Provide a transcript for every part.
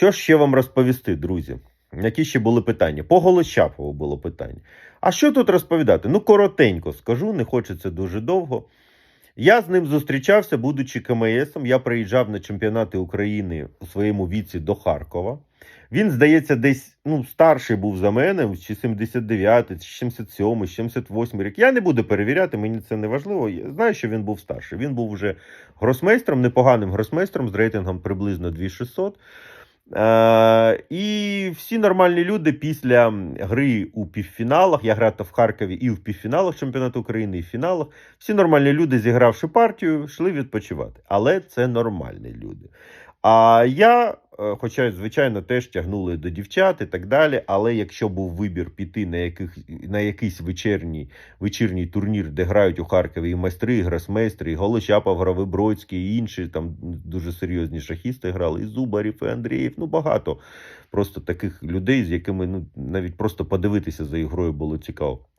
Що ще вам розповісти, друзі? Які ще були питання? По Голощапову було питання. А що тут розповідати? Ну, коротенько скажу, не хочеться дуже довго. Я з ним зустрічався, будучи КМСом. Я приїжджав на чемпіонати України у своєму віці до Харкова. Він, здається, десь ну, старший був за мене, чи 79, чи 77, 78 рік. Я не буду перевіряти, мені це не важливо. Я знаю, що він був старший. Він був вже гросмейстром, непоганим гросмейстром з рейтингом приблизно 2600. Е, і всі нормальні люди після гри у півфіналах, я грав в Харкові і в півфіналах чемпіонату України, і в фіналах. Всі нормальні люди, зігравши партію, йшли відпочивати. Але це нормальні люди. А я, хоча, звичайно, теж тягнули до дівчат і так далі. Але якщо був вибір піти на, яких, на якийсь вечірній, вечірній турнір, де грають у Харкові і майстри, і гросмейстри, і Голощапов, Гравибродський, і інші там дуже серйозні шахісти грали, і Зубарів, і Андріїв, ну багато просто таких людей, з якими ну, навіть просто подивитися за ігрою було цікаво.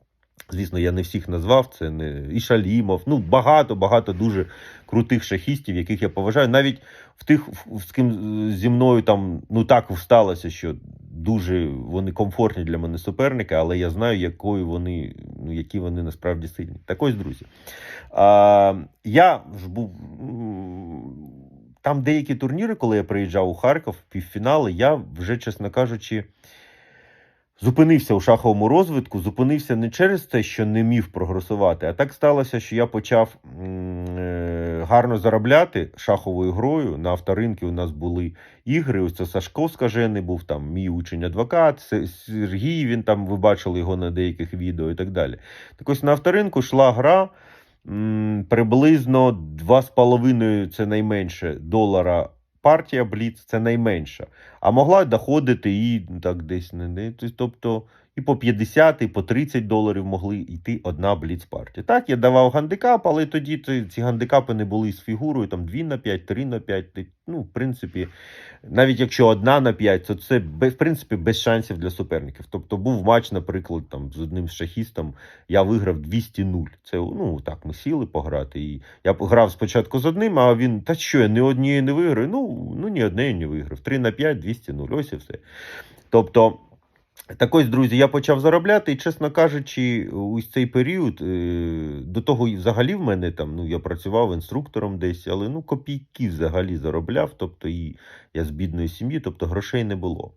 Звісно, я не всіх назвав, це не і Шалімов. Ну, багато, багато дуже крутих шахістів, яких я поважаю. Навіть в тих, з ким зі мною там ну так сталося, що дуже вони комфортні для мене суперники, але я знаю, якою вони, ну, які вони насправді сильні. Так ось, друзі. А, я ж був. Там деякі турніри, коли я приїжджав у Харків, півфінали, я вже, чесно кажучи, зупинився у шаховому розвитку, зупинився не через те, що не міг прогресувати, а так сталося, що я почав е, гарно заробляти шаховою грою. На авторинки у нас були ігри. Ось це Сашко Скажений був там, мій учень адвокат, Сергій, він там, ви бачили його на деяких відео і так далі. Так ось на авторинку йшла гра. Приблизно 2,5 це найменше долара партія Бліц, це найменша. А могла доходити і ну, так десь не, тобто і по 50, і по 30 доларів могли йти одна бліц-партія. Так, я давав гандикап, але тоді ці, гандикапи не були з фігурою, там 2 на 5, 3 на 5. ти- Ну, в принципі, навіть якщо одна на 5, то це в принципі без шансів для суперників. Тобто був матч, наприклад, там з одним шахістом, я виграв 200-0. Це ну так, ми сіли пограти. І я грав спочатку з одним, а він, та що, я ні однієї не виграю? Ну, ну ні однієї не виграв. 3 на 5, 200 0. Ось і все. Тобто, так ось, друзі, я почав заробляти, і, чесно кажучи, ось цей період, е, до того і взагалі в мене там, ну, я працював інструктором десь, але ну, копійки взагалі заробляв, тобто і я з бідної сім'ї, тобто грошей не було.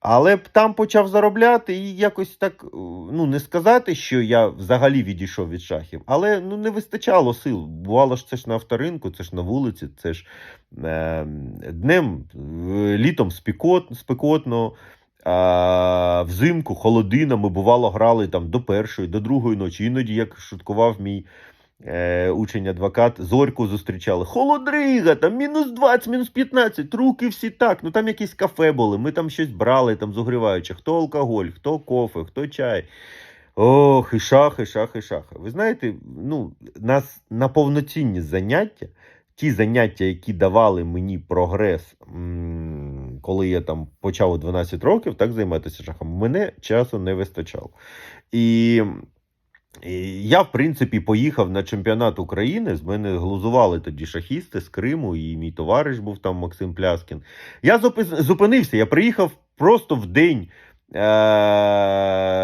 Але там почав заробляти і якось так, е, ну не сказати, що я взагалі відійшов від шахів, але ну не вистачало сил. Бувало ж це ж на авторинку, це ж на вулиці, це ж е, днем, літом спекот, спекотно, а взимку холодина. Ми бувало грали там до першої, до другої ночі. Іноді, як шуткував мій е, учень-адвокат, зорьку зустрічали. Холодрига, там мінус 20, мінус 15, руки всі так. Ну там якісь кафе були, ми там щось брали там з огріваючих. Хто алкоголь, хто кофе, хто чай. Ох, і шахи, шахи, шахи. Ви знаєте, ну, нас на повноцінні заняття, ті заняття, які давали мені прогрес, м, коли я там почав у 12 років так займатися шахом, мене часу не вистачало. І і я, в принципі, поїхав на чемпіонат України. З мене глузували тоді шахісти з Криму, і мій товариш був там Максим Пляскін. Я зупинився, я приїхав просто в день. Е,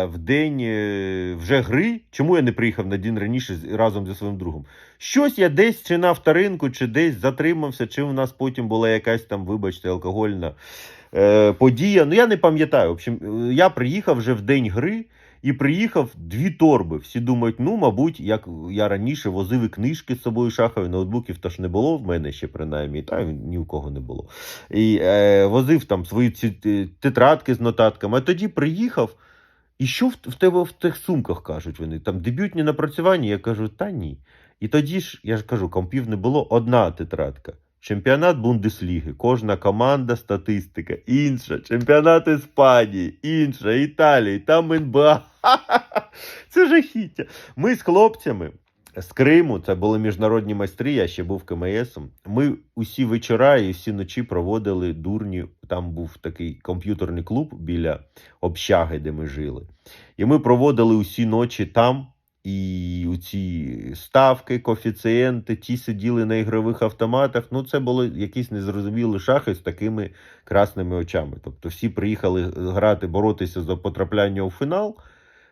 в день е, вже гри. Чому я не приїхав на день раніше разом зі своїм другом? Щось я десь чи на авторинку, чи десь затримався, чи в нас потім була якась там, вибачте, алкогольна е, подія. Ну я не пам'ятаю. В общем, я приїхав вже в день гри. І приїхав дві торби. Всі думають, ну, мабуть, як я раніше возив і книжки з собою шахові, ноутбуків то ж не було в мене ще принаймні, та ні у кого не було. І е, возив там свої ці тетрадки з нотатками. А тоді приїхав. І що в, в тебе в тих сумках кажуть вони? Там дебютні напрацювання. Я кажу, та ні. І тоді ж, я ж кажу, компів не було одна тетрадка. Чемпіонат Бундесліги, кожна команда, статистика, інша, чемпіонат Іспанії, інша, Італії, там НБА. Це жахіття. Ми з хлопцями з Криму, це були міжнародні майстри, я ще був КМСом. Ми усі вечора і всі ночі проводили дурні. Там був такий комп'ютерний клуб біля общаги, де ми жили. І ми проводили усі ночі там. І ці ставки, коефіцієнти, ті сиділи на ігрових автоматах. Ну, це були якісь незрозумілі шахи з такими красними очами. Тобто всі приїхали грати, боротися за потрапляння у фінал,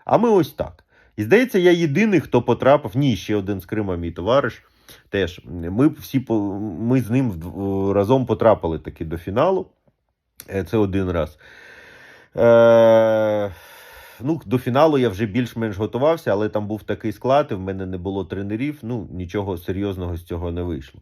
а ми ось так. І здається, я єдиний, хто потрапив. Ні, ще один з Крима, мій товариш. Теж ми всі ми з ним разом потрапили таки до фіналу. Е, Це один раз. Е, ну, до фіналу я вже більш-менш готувався, але там був такий склад, і в мене не було тренерів. Ну, нічого серйозного з цього не вийшло.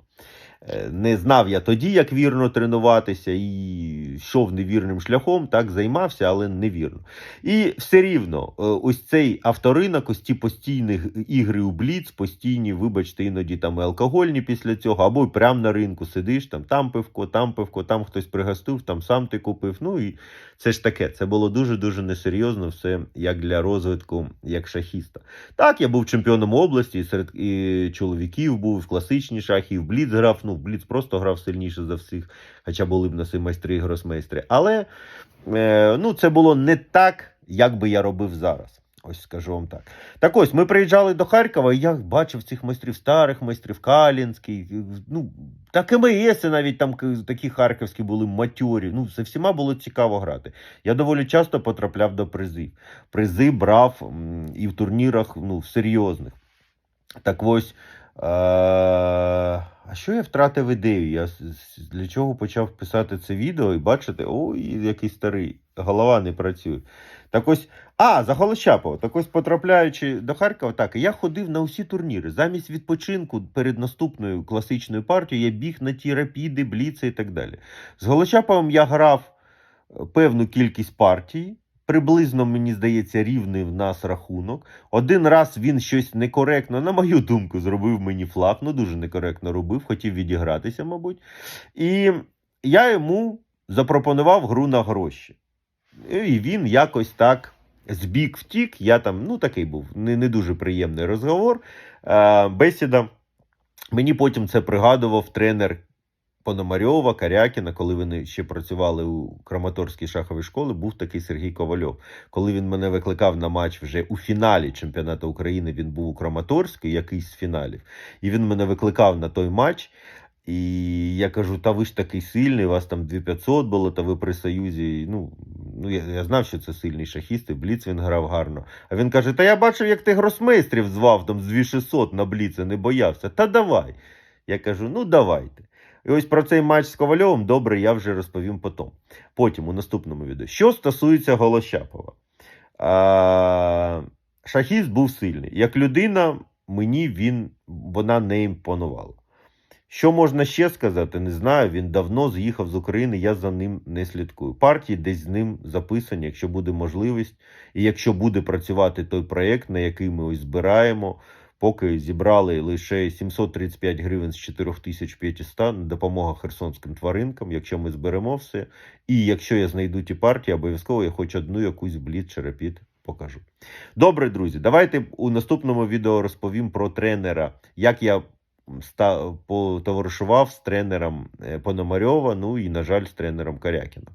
Е, Не знав я тоді, як вірно тренуватися, і йшов невірним шляхом, так займався, але невірно. І все рівно, е, ось цей авторинок, ось ці постійні ігри у Бліц, постійні, вибачте, іноді там і алкогольні після цього, або прямо на ринку сидиш, там, там пивко, там пивко, там хтось пригостив, там сам ти купив. Ну і це ж таке. Це було дуже-дуже несерйозно, все як для розвитку, як шахіста. Так, я був чемпіоном області, серед і чоловіків був в класичні шахи, в Бліц грав. Ну, в Бліц просто грав сильніше за всіх, хоча були б наси майстри і гросмейстри. Але е, ну, це було не так, як би я робив зараз. Ось скажу вам так. Так ось, ми приїжджали до Харкова, і я бачив цих майстрів старих, майстрів Калінський. Ну, та КМС навіть там такі харківські були матьорі. Ну, за всіма було цікаво грати. Я доволі часто потрапляв до призів. Призи брав і в турнірах ну, серйозних. Так ось. Е- а що я втратив ідею? Я для чого почав писати це відео і бачити, ой, який старий, голова не працює. Так ось, а, за Голощапова. Так ось, потрапляючи до Харкова, так, я ходив на усі турніри. Замість відпочинку перед наступною класичною партією я біг на ті рапіди, бліци і так далі. З Голощаповим я грав е, певну кількість партій. Приблизно, мені здається, рівний в нас рахунок. Один раз він щось некоректно, на мою думку, зробив мені флаг. Ну, дуже некоректно робив, хотів відігратися, мабуть. І я йому запропонував гру на гроші. І він якось так збік втік. Я там, ну такий був не, не дуже приємний розговор. Е, бесіда. Мені потім це пригадував тренер Пономарьова, Карякіна, коли вони ще працювали у Краматорській шаховій школі, був такий Сергій Ковальов. Коли він мене викликав на матч вже у фіналі чемпіонату України, він був у Краматорську, якийсь з фіналів. І він мене викликав на той матч. І я кажу: та ви ж такий сильний, у вас там 2500 було, та ви при Союзі. Ну, ну я, я знав, що це сильний шахіст, і Бліц він грав гарно. А він каже: Та я бачив, як ти гросмейстрів звав там з 2600 на Бліце, не боявся. Та давай. Я кажу: ну давайте. І ось про цей матч з Ковальовим добре, я вже розповім потім. Потім у наступному відео. Що стосується Голощапова, а, шахіст був сильний. Як людина, мені він, вона не імпонувала. Що можна ще сказати, не знаю. Він давно з'їхав з України, я за ним не слідкую. Партії десь з ним записані, якщо буде можливість, і якщо буде працювати той проєкт, на який ми ось збираємо, поки зібрали лише 735 гривень з 4500 на допомога херсонським тваринкам, якщо ми зберемо все. І якщо я знайду ті партії, обов'язково я хоч одну якусь бліт чи репіт покажу. Добре, друзі, давайте у наступному відео розповім про тренера, як я потоваришував з тренером е, Пономарьова, ну і, на жаль, з тренером Карякіна.